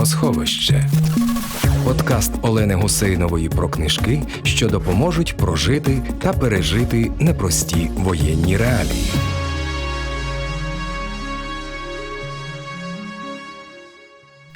Книгосховище. Подкаст Олени Гусейнової про книжки, що допоможуть прожити та пережити непрості воєнні реалії.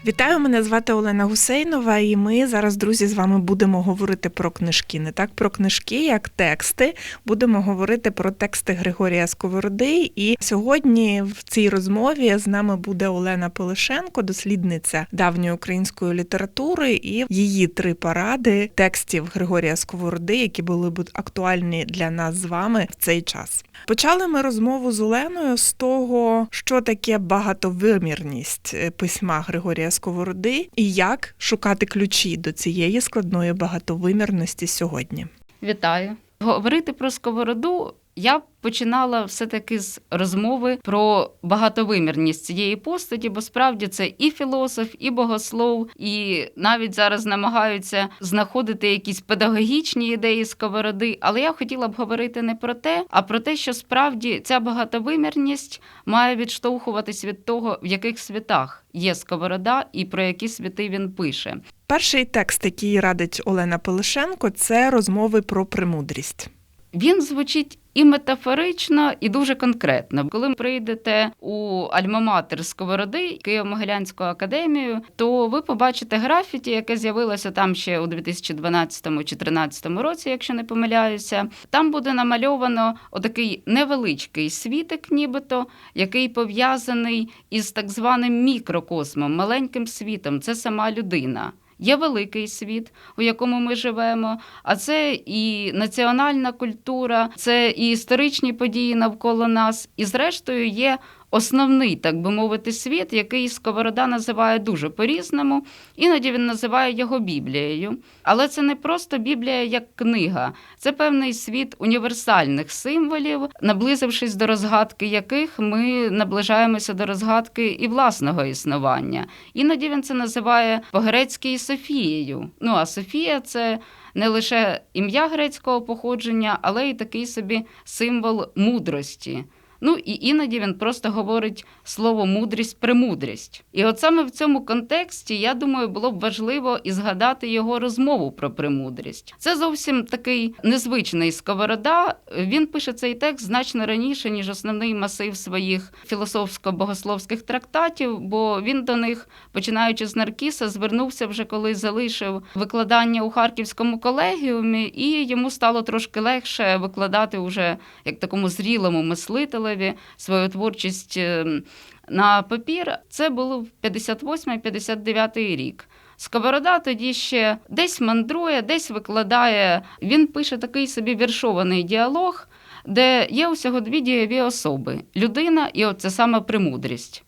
Вітаю, мене звати Олена Гусейнова, і ми зараз, друзі, з вами будемо говорити про книжки. Не так про книжки, як тексти. Будемо говорити про тексти Григорія Сковороди. І сьогодні в цій розмові з нами буде Олена Полишенко, дослідниця давньої української літератури, і її три паради текстів Григорія Сковороди, які були б актуальні для нас з вами в цей час. Почали ми розмову з Оленою з того, що таке багатовимірність е, письма Григорія Сковороди і як шукати ключі до цієї складної багатовимірності сьогодні. Вітаю. Говорити про сковороду я починала все-таки з розмови про багатовимірність цієї постаті, бо справді це і філософ, і богослов, і навіть зараз намагаються знаходити якісь педагогічні ідеї сковороди. Але я хотіла б говорити не про те, а про те, що справді ця багатовимірність має відштовхуватись від того, в яких світах є сковорода і про які світи він пише. Перший текст, який радить Олена Полишенко, це розмови про премудрість. Він звучить і метафорично, і дуже конкретно. Коли ви прийдете у Альма-Матер Сковороди Києво-Могилянську академію, то ви побачите графіті, яке з'явилося там ще у 2012 чи 2013 році, якщо не помиляюся. Там буде намальовано отакий невеличкий світик, нібито, який пов'язаний із так званим мікрокосмом, маленьким світом. Це сама людина. Є великий світ, у якому ми живемо, а це і національна культура, це і історичні події навколо нас, і, зрештою, є основний, так би мовити, світ, який Сковорода називає дуже по-різному. Іноді він називає його Біблією. Але це не просто Біблія як книга, це певний світ універсальних символів, наблизившись до розгадки яких ми наближаємося до розгадки і власного існування. Іноді він це називає по-грецьки Софією. Ну а Софія це. Не лише ім'я грецького походження, але й такий собі символ мудрості. Ну і іноді він просто говорить слово мудрість премудрість. І от саме в цьому контексті, я думаю, було б важливо і згадати його розмову про премудрість. Це зовсім такий незвичний сковорода. Він пише цей текст значно раніше, ніж основний масив своїх філософсько-богословських трактатів, бо він до них, починаючи з Наркіса, звернувся вже коли залишив викладання у Харківському колегіумі, і йому стало трошки легше викладати уже як такому зрілому мислителеві Києві свою творчість ем, на папір. Це було 58-59 рік. Сковорода тоді ще десь мандрує, десь викладає. Він пише такий собі віршований діалог, де є усього дві дієві особи людина і оце саме премудрість.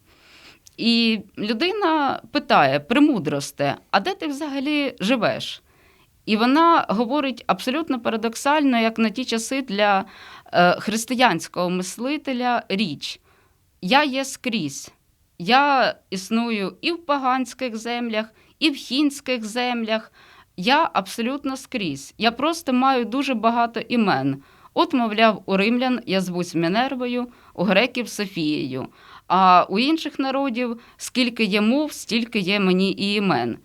І людина питає: премудросте, а де ти взагалі живеш? І вона говорить абсолютно парадоксально, як на ті часи для е, християнського мислителя річ. Я є скрізь. Я існую і в поганських землях, і в хінських землях. Я абсолютно скрізь. Я просто маю дуже багато імен. От, мовляв, у римлян я звусь Мінервою, у греків Софією, а у інших народів скільки є мов, стільки є мені і імен.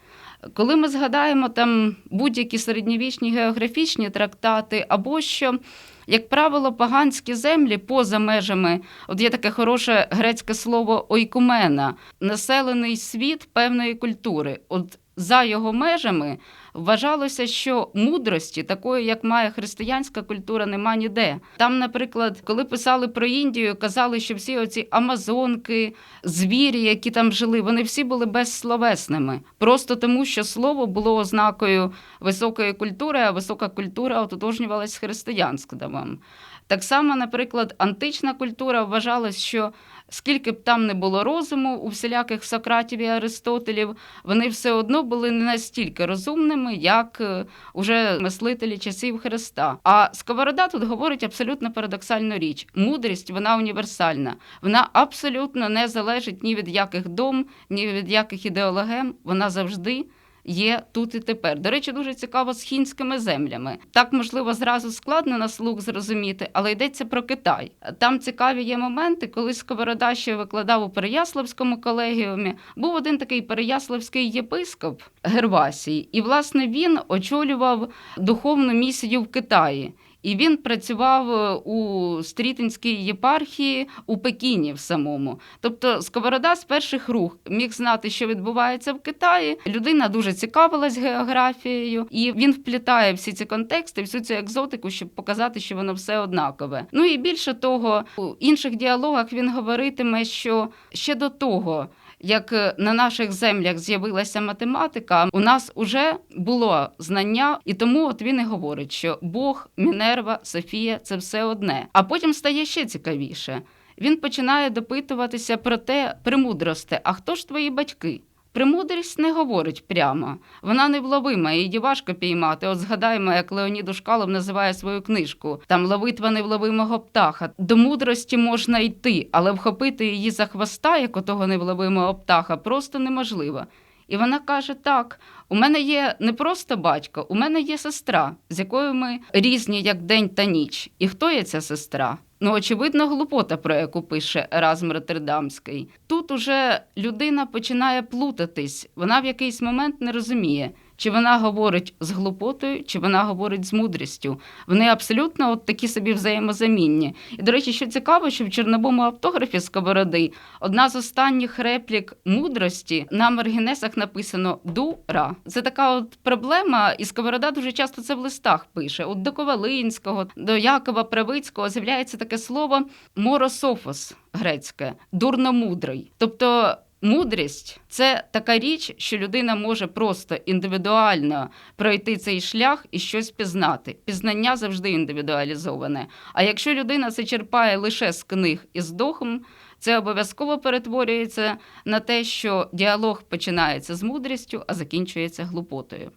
Коли ми згадаємо там будь-які середньовічні географічні трактати, або що, як правило, паганські землі поза межами, от є таке хороше грецьке слово ойкумена, населений світ певної культури. От за його межами вважалося, що мудрості, такої, як має християнська культура, нема ніде. Там, наприклад, коли писали про Індію, казали, що всі оці амазонки, звірі, які там жили, вони всі були безсловесними, просто тому, що слово було ознакою високої культури, а висока культура ототожнювалась з християнством. Так само, наприклад, антична культура вважалась, що скільки б там не було розуму у всіляких Сократів і Аристотелів, вони все одно були не настільки розумними, як е, уже мислителі часів Христа. А Сковорода тут говорить абсолютно парадоксальну річ: мудрість вона універсальна, вона абсолютно не залежить ні від яких дом, ні від яких ідеологем. Вона завжди є тут і тепер. До речі, дуже цікаво з хінськими землями. Так, можливо, зразу складно на слух зрозуміти, але йдеться про Китай. Там цікаві є моменти, коли Сковорода ще викладав у Переяславському колегіумі. Був один такий переяславський єпископ Гервасій, і власне він очолював духовну місію в Китаї. І він працював е, у Стрітинській єпархії у Пекіні в самому. Тобто Сковорода з перших рук міг знати, що відбувається в Китаї. Людина дуже цікавилась географією, і він вплітає всі ці контексти, всю цю екзотику, щоб показати, що воно все однакове. Ну і більше того, у інших діалогах він говоритиме, що ще до того. Як е, на наших землях з'явилася математика, у нас вже було знання, і тому от він і говорить, що Бог, Мінерва, Софія це все одне. А потім стає ще цікавіше. Він починає допитуватися про те, примудросте, а хто ж твої батьки? Премудрість не говорить прямо, вона невловима, її важко піймати. От згадаємо, як Леонід Ушкалов називає свою книжку. Там ловитва невловимого птаха. До мудрості можна йти, але вхопити її за хвоста, як у того невловимого птаха, просто неможливо. І вона каже: так, у мене є не просто батько, у мене є сестра, з якою ми різні, як день та ніч. І хто є ця сестра? Ну, очевидно, глупота, про яку пише Еразм Роттердамський. Тут уже людина починає плутатись. Вона в якийсь момент не розуміє, чи вона говорить з глупотою, чи вона говорить з мудрістю. Вони абсолютно от такі собі взаємозамінні. І, до речі, що цікаво, що в чорнобому автографі Сковороди одна з останніх реплік мудрості на маргінесах написано дура. Це така от проблема, і Сковорода дуже часто це в листах пише. От до Ковалинського, до Якова Правицького з'являється таке слово морософос грецьке, дурномудрий. Тобто Мудрість це така річ, що людина може просто індивідуально пройти цей шлях і щось пізнати. Пізнання завжди індивідуалізоване. А якщо людина це черпає лише з книг і з духом, це обов'язково перетворюється на те, що діалог починається з мудрістю, а закінчується глупотою.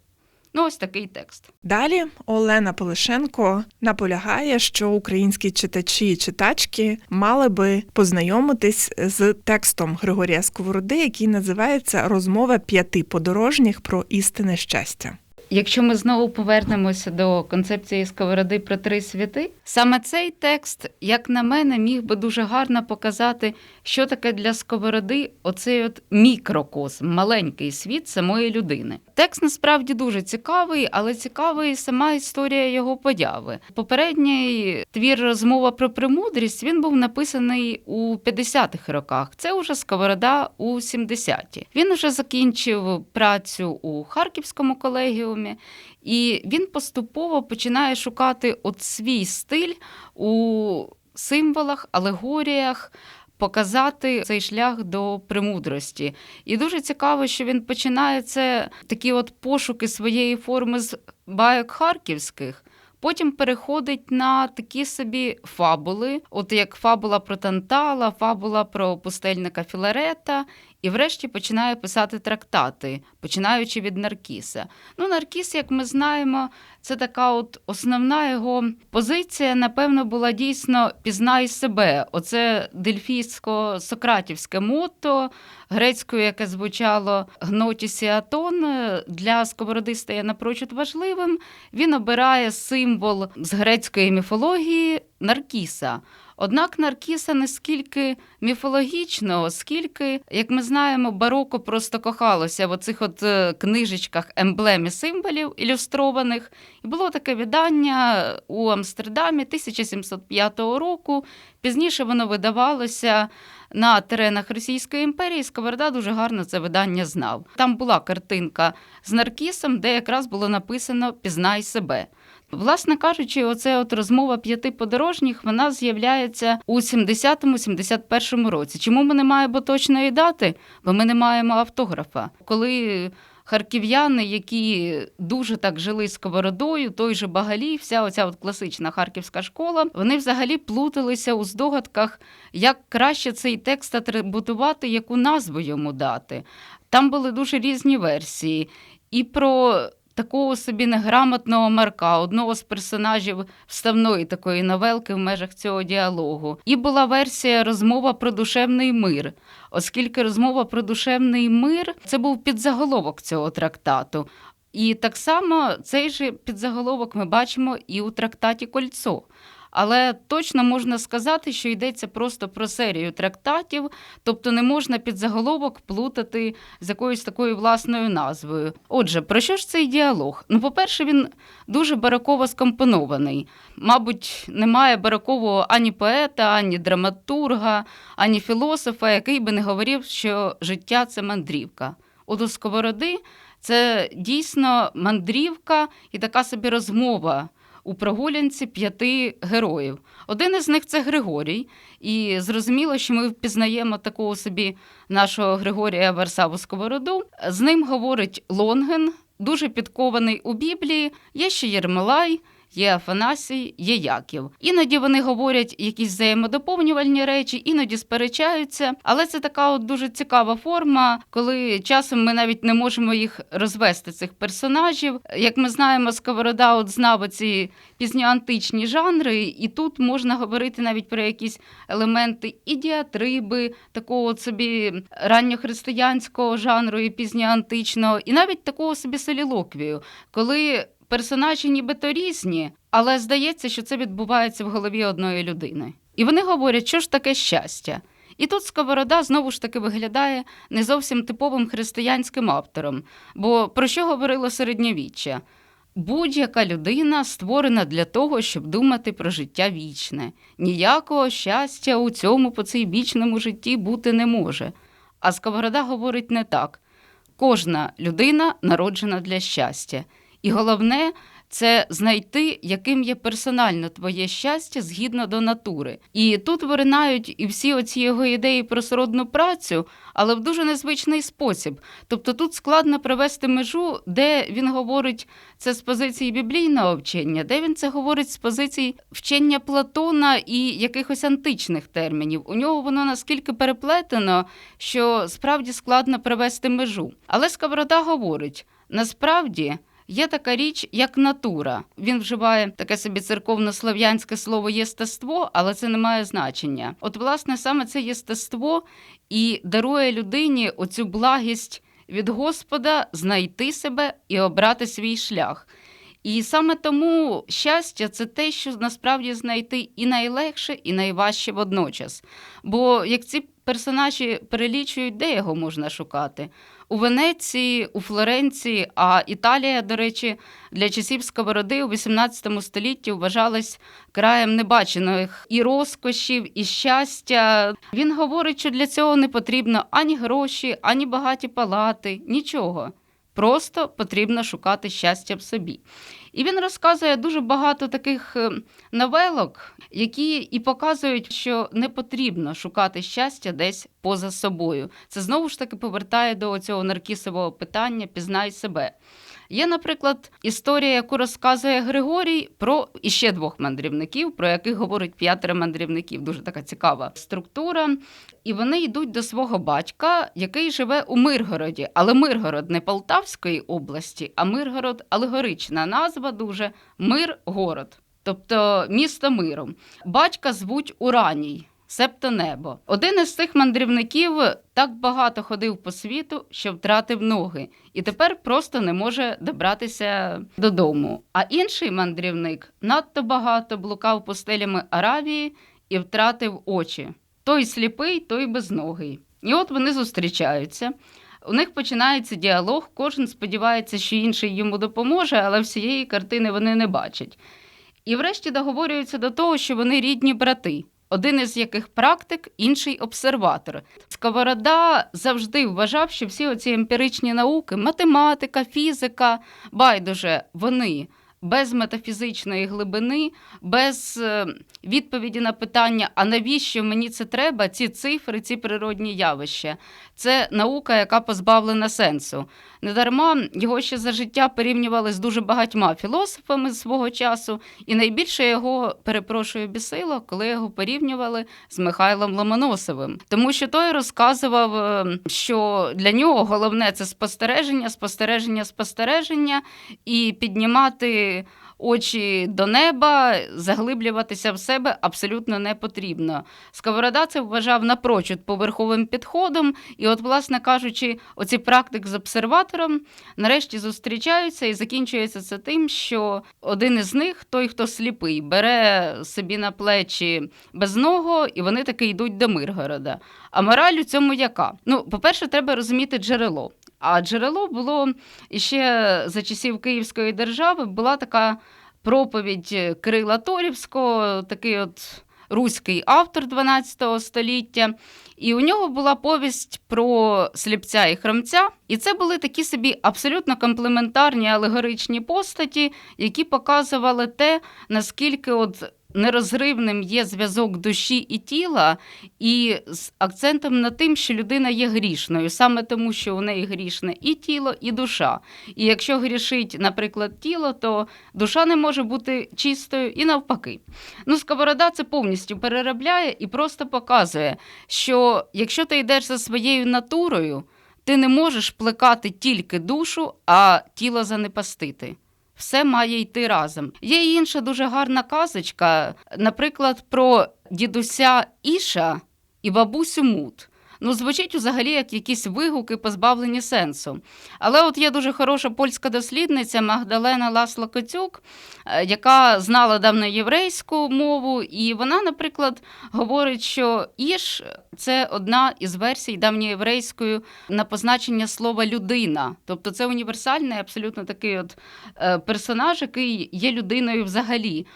Ну, ось такий текст. Далі Олена Полишенко наполягає, що українські читачі і читачки мали би познайомитись з текстом Григорія Сковороди, який називається Розмова п'яти подорожніх про істинне щастя. Якщо ми знову повернемося до концепції сковороди про три святи, саме цей текст, як на мене, міг би дуже гарно показати, що таке для сковороди оцей от мікрокосм, маленький світ самої людини. Текст насправді дуже цікавий, але цікавий сама історія його появи. Попередній твір розмова про премудрість він був написаний у 50-х роках. Це вже сковорода у 70-ті. Він уже закінчив працю у Харківському колегіумі, і він поступово починає шукати от свій стиль у символах, алегоріях. Показати цей шлях до премудрості. І дуже цікаво, що він починає це такі от пошуки своєї форми з байок харківських. Потім переходить на такі собі фабули, от як фабула про Тантала, фабула про пустельника Філарета, і врешті починає писати трактати, починаючи від Наркіса. Ну, Наркіс, як ми знаємо, це така от основна його позиція, напевно, була дійсно пізнай себе. Оце дельфійсько-сократівське мото грецькою, яке звучало гнотісіатон, для сковороди стає напрочуд важливим. Він обирає символ з грецької міфології Наркіса. Однак Наркіса не скільки міфологічного, скільки, як ми знаємо, бароко просто кохалося в оцих от е, книжечках емблем і символів ілюстрованих. І було таке видання у Амстердамі 1705 року. Пізніше воно видавалося на теренах Російської імперії. Сковорода дуже гарно це видання знав. Там була картинка з Наркісом, де якраз було написано Пізнай себе. Власне кажучи, оце от розмова п'яти подорожніх вона з'являється у 70-71 році. Чому ми не маємо точної дати? Бо ми не маємо автографа. Коли харків'яни, які дуже так жили сковородою, той же Багалій, вся оця от класична харківська школа, вони взагалі плуталися у здогадках, як краще цей текст атрибутувати, яку назву йому дати. Там були дуже різні версії. І про такого собі неграмотного Марка, одного з персонажів вставної такої новелки в межах цього діалогу. І була версія розмова про душевний мир, оскільки розмова про душевний мир це був підзаголовок цього трактату. І так само цей же підзаголовок ми бачимо і у трактаті Кольцо. Але точно можна сказати, що йдеться просто про серію трактатів, тобто не можна підзаголовок плутати з якоюсь такою власною назвою. Отже, про що ж цей діалог? Ну, по-перше, він дуже бароково скомпонований. Мабуть, немає барокового ані поета, ані драматурга, ані філософа, який би не говорив, що життя це мандрівка. От у сковороди це дійсно мандрівка і така собі розмова у прогулянці п'яти героїв. Один із них це Григорій, і зрозуміло, що ми впізнаємо такого собі нашого Григорія Варсаву Сковороду. З ним говорить Лонген, дуже підкований у Біблії. Є ще Єрмолай. Є Афанасій, є Яків. Іноді вони говорять якісь взаємодоповнювальні речі, іноді сперечаються. Але це така от дуже цікава форма, коли часом ми навіть не можемо їх розвести, цих персонажів. Як ми знаємо, Сковорода от знав оці пізньоантичні жанри, і тут можна говорити навіть про якісь елементи і діатриби, такого собі ранньохристиянського жанру і пізньоантичного, і навіть такого собі солілоквію, коли персонажі нібито різні, але здається, що це відбувається в голові одної людини. І вони говорять, що ж таке щастя. І тут Сковорода знову ж таки виглядає не зовсім типовим християнським автором. Бо про що говорило середньовіччя? Будь-яка людина створена для того, щоб думати про життя вічне. Ніякого щастя у цьому по цей вічному житті бути не може. А Сковорода говорить не так: кожна людина народжена для щастя. І головне це знайти, яким є персонально твоє щастя згідно до натури. І тут виринають і всі оці його ідеї про сродну працю, але в дуже незвичний спосіб. Тобто тут складно привести межу, де він говорить це з позиції біблійного вчення, де він це говорить з позиції вчення Платона і якихось античних термінів. У нього воно наскільки переплетено, що справді складно привести межу. Але Сковорода говорить: насправді. Є така річ, як натура. Він вживає таке собі церковно-слав'янське слово єстество, але це не має значення. От, власне, саме це єстество і дарує людині оцю благість від Господа знайти себе і обрати свій шлях. І саме тому щастя це те, що насправді знайти і найлегше, і найважче водночас. Бо як ці персонажі перелічують, де його можна шукати? У Венеції, у Флоренції, а Італія, до речі, для часів сковороди у XVIII столітті вважалась краєм небачених і розкошів, і щастя. Він говорить, що для цього не потрібно ані гроші, ані багаті палати, нічого. Просто потрібно шукати щастя в собі. І він розказує дуже багато таких е, новелок, які і показують, що не потрібно шукати щастя десь поза собою. Це знову ж таки повертає до цього наркісового питання Пізнай себе. Є, наприклад, історія, яку розказує Григорій про іще двох мандрівників, про яких говорить п'ятеро мандрівників. Дуже така цікава структура. І вони йдуть до свого батька, який живе у Миргороді. Але Миргород не Полтавської області, а Миргород алегорична назва дуже Миргород, тобто місто миру. Батька звуть Ураній. Себто небо. Один із цих мандрівників так багато ходив по світу, що втратив ноги, і тепер просто не може добратися додому. А інший мандрівник надто багато блукав пустелями Аравії і втратив очі. Той сліпий, той безногий. І от вони зустрічаються. У них починається діалог, кожен сподівається, що інший йому допоможе, але всієї картини вони не бачать. І врешті договорюються до того, що вони рідні брати один із яких практик, інший обсерватор. Сковорода завжди вважав, що всі оці емпіричні науки, математика, фізика, байдуже, вони. Без метафізичної глибини, без е, відповіді на питання, а навіщо мені це треба, ці цифри, ці природні явища. Це наука, яка позбавлена сенсу. Недарма його ще за життя порівнювали з дуже багатьма філософами свого часу, і найбільше його перепрошую бісило, коли його порівнювали з Михайлом Ломоносовим, тому що той розказував, е, що для нього головне це спостереження, спостереження, спостереження і піднімати очі до неба, заглиблюватися в себе абсолютно не потрібно. Сковорода це вважав напрочуд поверховим підходом, і, от, власне кажучи, оці практик з обсерватором нарешті зустрічаються і закінчується це тим, що один із них, той, хто сліпий, бере собі на плечі безного, і вони таки йдуть до Миргорода. А мораль у цьому яка? Ну, по-перше, треба розуміти джерело. А джерело було іще за часів Київської держави була така проповідь Кирила Торівського, такий от руський автор 12 століття. І у нього була повість про сліпця і хромця. І це були такі собі абсолютно комплементарні алегоричні постаті, які показували те, наскільки от нерозривним є зв'язок душі і тіла, і з акцентом на тим, що людина є грішною, саме тому, що у неї грішне і тіло, і душа. І якщо грішить, наприклад, тіло, то душа не може бути чистою і навпаки. Ну, Сковорода це повністю переробляє і просто показує, що якщо ти йдеш за своєю натурою, ти не можеш плекати тільки душу, а тіло занепастити. Все має йти разом. Є інша дуже гарна казочка, наприклад, про дідуся Іша і бабусю Мут. Ну, звучить взагалі як якісь вигуки, позбавлені сенсу. Але от є дуже хороша польська дослідниця Магдалена Ласло Коцюк, е, яка знала давно єврейську мову, і вона, наприклад, говорить, що Іш це одна із версій давньоєврейської на позначення слова людина. Тобто це універсальний, абсолютно такий от е, персонаж, який є людиною взагалі.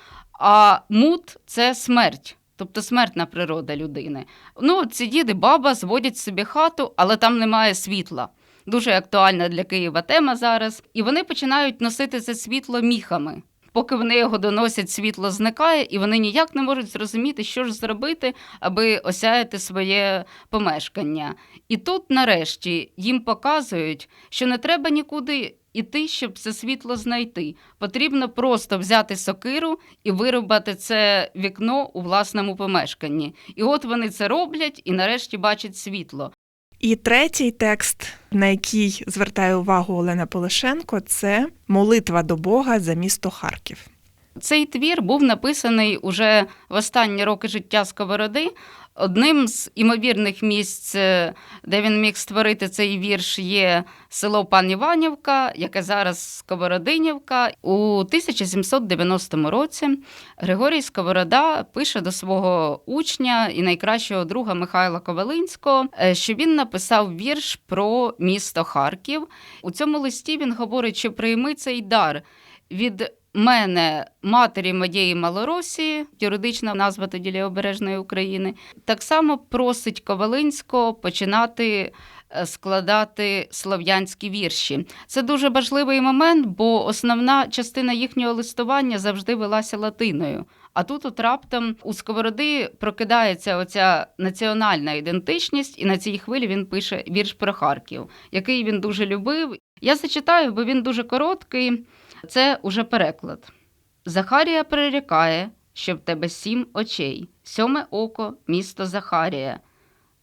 А мут це смерть. Тобто смертна природа людини. Ну, ці діди, баба зводять собі хату, але там немає світла. Дуже актуальна для Києва тема зараз. І вони починають носити це світло міхами. Поки вони його доносять, світло зникає, і вони ніяк не можуть зрозуміти, що ж зробити, аби осяяти своє помешкання. І тут, нарешті, їм показують, що не треба нікуди іти, щоб це світло знайти. Потрібно просто взяти сокиру і вирубати це вікно у власному помешканні. І от вони це роблять і нарешті бачать світло. І третій текст, на який звертає увагу Олена Полишенко, це молитва до Бога за місто Харків. Цей твір був написаний уже в останні роки життя Сковороди. Одним з імовірних місць, е, де він міг створити цей вірш, є село Пан Іванівка, яке зараз Сковородинівка. У 1790 році Григорій Сковорода пише до свого учня і найкращого друга Михайла Ковалинського, е, що він написав вірш про місто Харків. У цьому листі він говорить, що прийми цей дар від мене матері моєї Малоросії, юридична назва тоді Лівобережної України, так само просить Ковалинського починати е, складати слов'янські вірші. Це дуже важливий момент, бо основна частина їхнього листування завжди велася латиною. А тут от раптом у Сковороди прокидається оця національна ідентичність, і на цій хвилі він пише вірш про Харків, який він дуже любив. Я зачитаю, бо він дуже короткий. Це уже переклад. Захарія прирікає, що в тебе сім очей, сьоме око, місто Захарія.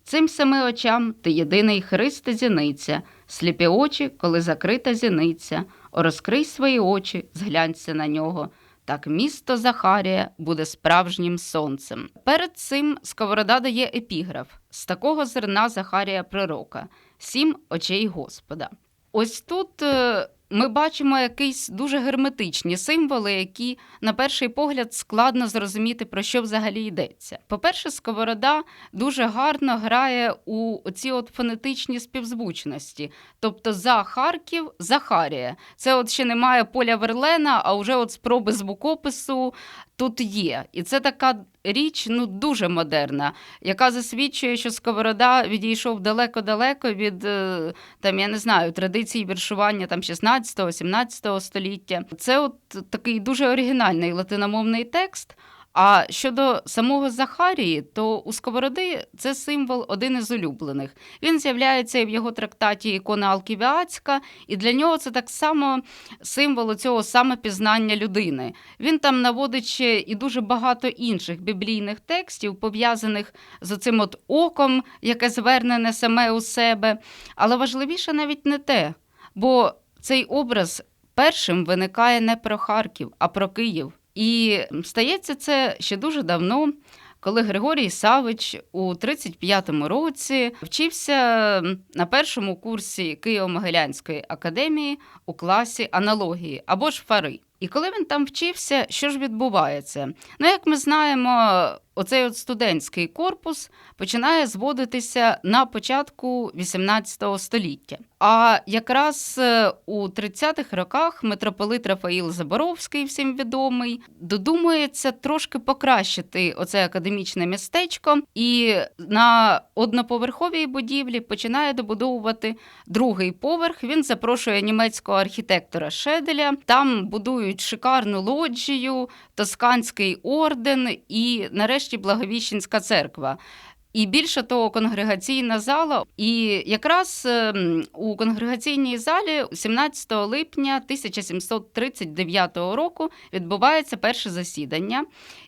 Цим семи очам ти єдиний Христе зіниця, сліпі очі, коли закрита зіниця, розкрий свої очі, зглянься на нього. Так місто Захарія буде справжнім сонцем. Перед цим Сковорода дає епіграф з такого зерна Захарія пророка, сім очей Господа. Ось тут е, ми бачимо якісь дуже герметичні символи, які на перший погляд складно зрозуміти, про що взагалі йдеться. По-перше, сковорода дуже гарно грає у ці от фонетичні співзвучності. Тобто за Харків Захарія. Це от ще немає поля Верлена, а вже от спроби звукопису тут є. І це така річ ну дуже модерна, яка засвідчує, що Сковорода відійшов далеко-далеко від е, там, я не знаю, традицій віршування там 16-17 століття. Це от такий дуже оригінальний латиномовний текст. А щодо самого Захарії, то у Сковороди це символ один із улюблених. Він з'являється і в його трактаті Ікона Алківіацька, і для нього це так само символ цього самопізнання людини. Він там наводить ще і дуже багато інших біблійних текстів, пов'язаних з цим от оком, яке звернене саме у себе. Але важливіше навіть не те, бо цей образ першим виникає не про Харків, а про Київ. І стається це ще дуже давно, коли Григорій Савич у 35-му році вчився на першому курсі Києво-Могилянської академії у класі аналогії або ж фари. І коли він там вчився, що ж відбувається? Ну, як ми знаємо, оцей от студентський корпус починає зводитися на початку 18 століття. А якраз е, у 30-х роках митрополит Рафаїл Заборовський, всім відомий, додумується трошки покращити оце академічне містечко, і на одноповерховій будівлі починає добудовувати другий поверх. Він запрошує німецького архітектора Шеделя. Там будують шикарну лоджію, тосканський орден і, нарешті, Благовіщенська церква. І більше того, конгрегаційна зала. І якраз ем, у конгрегаційній залі 17 липня 1739 року відбувається перше засідання.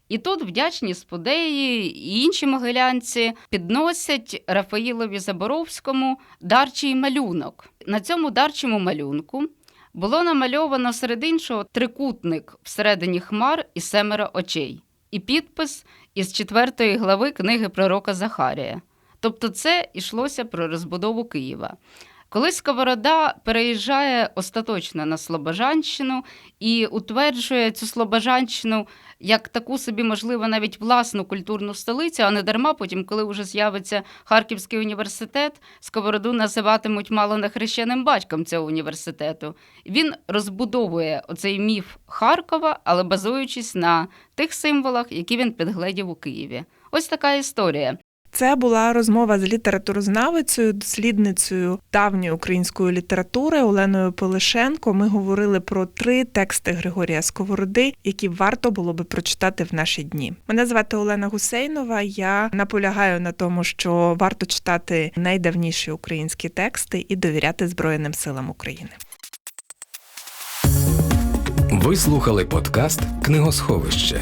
І тут вдячні сподеї і інші могилянці підносять Рафаїлові Заборовському дарчий малюнок. На цьому дарчому малюнку було намальовано серед іншого трикутник всередині хмар і семеро очей, і підпис із четвертої глави книги пророка Захарія. Тобто, це йшлося про розбудову Києва. Коли Сковорода переїжджає остаточно на Слобожанщину і утверджує цю Слобожанщину як таку собі, можливо, навіть власну культурну столицю, а не дарма потім, коли вже з'явиться Харківський університет, Сковороду називатимуть мало не хрещеним батьком цього університету. Він розбудовує оцей міф Харкова, але базуючись на тих символах, які він підгледів у Києві. Ось така історія. Це була розмова з літературознавицею, дослідницею давньої української літератури Оленою Полишенко. Ми говорили про три тексти Григорія Сковороди, які варто було би прочитати в наші дні. Мене звати Олена Гусейнова. Я наполягаю на тому, що варто читати найдавніші українські тексти і довіряти Збройним силам України. Ви слухали подкаст Книгосховище.